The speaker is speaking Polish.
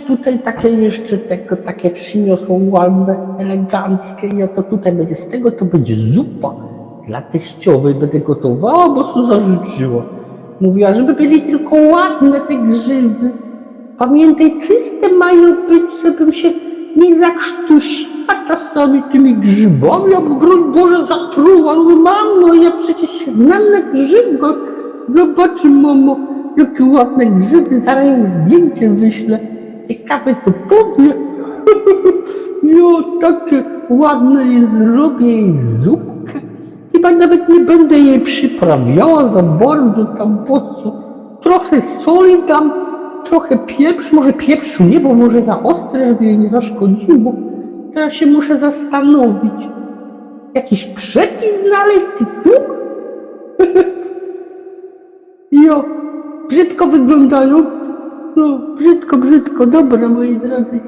Tutaj, takie jeszcze tego, takie przyniosło ładne, eleganckie i oto tutaj będzie z tego, to będzie zupa dla teściowej. Będę gotowała, bo su zażyczyła. Mówiła, żeby byli tylko ładne te grzyby. Pamiętaj, czyste mają być, żebym się nie zakrztusiła czasami tymi grzybami, albo broń Boże zatruła. Mówię, mamo, ja przecież się znam na grzybach. Zobaczy, mamo, jakie ładne grzyby, zaraz zdjęcie wyślę. Ciekawe, co powie. Jo, takie ładne zrobię jej zupkę. Chyba nawet nie będę jej przyprawiała za bardzo tam po co. Trochę soli dam, trochę pieprzu, może pieprzu nie, bo może za ostre, żeby jej nie zaszkodziło. Teraz się muszę zastanowić. Jakiś przepis znaleźć, ty co? Jo, brzydko wyglądają. No, brzydko, brzydko, dobra, moi drodzy.